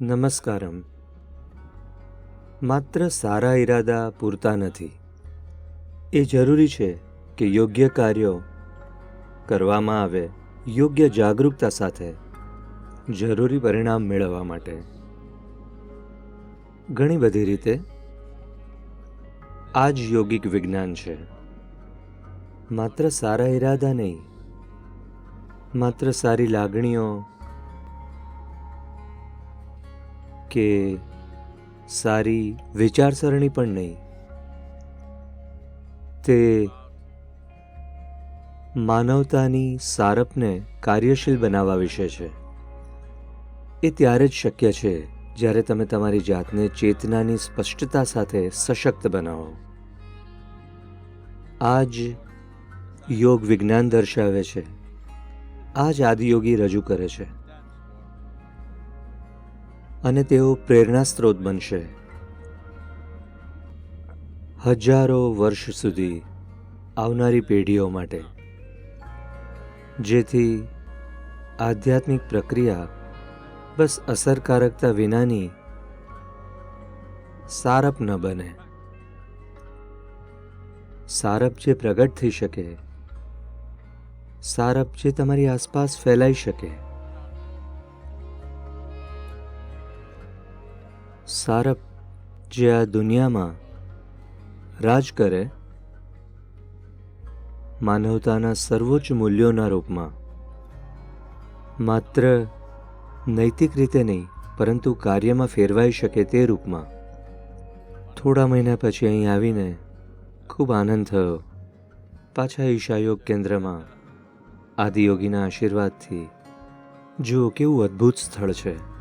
નમસ્કારમ. માત્ર સારા ઈરાદા પૂરતા નથી. એ જરૂરી છે કે યોગ્ય કાર્યો કરવામાં આવે યોગ્ય જાગરૂકતા સાથે જરૂરી પરિણામ મેળવવા માટે. ઘણી બધી રીતે આ જ યોગિક વિજ્ઞાન છે. માત્ર સારા ઈરાદા નહીં, માત્ર સારી લાગણીઓ કે સારી વિચારસરણી પણ નહીં. તે માનવતાની સારપને કાર્યશીલ બનાવવા વિશે છે. એ ત્યારે જ શક્ય છે જ્યારે તમે તમારી જાતને ચેતનાની સ્પષ્ટતા સાથે સશક્ત બનાવો. આ જ યોગ વિજ્ઞાન દર્શાવે છે. આ જ આદિયોગી રજૂ કરે છે. અને તેઓ પ્રેરણા સ્ત્રોત બનશે. હજારો વર્ષ સુધી આવનારી પેઢીઓ માટે, જેથી આધ્યાત્મિક પ્રક્રિયા બસ અસરકારકતા વિનાની સારપ ન બને. સારપ જે પ્રગટ થઈ શકે, સારપ જે તમારી આસપાસ ફેલાઈ શકે સારપ જે આ દુનિયામાં રાજ કરે, માનવતાના સર્વોચ્ચ મૂલ્યોના રૂપમાં. માત્ર નૈતિક રીતે નહીં, પરંતુ કાર્યમાં ફેરવાઈ શકે તે રૂપમાં. થોડા મહિના પછી અહીં આવીને ખૂબ આનંદ થયો. પાછા ઈશા યોગ કેન્દ્રમાં આદિયોગીના આશીર્વાદથી. જુઓ કેવું અદ્ભુત સ્થળ છે.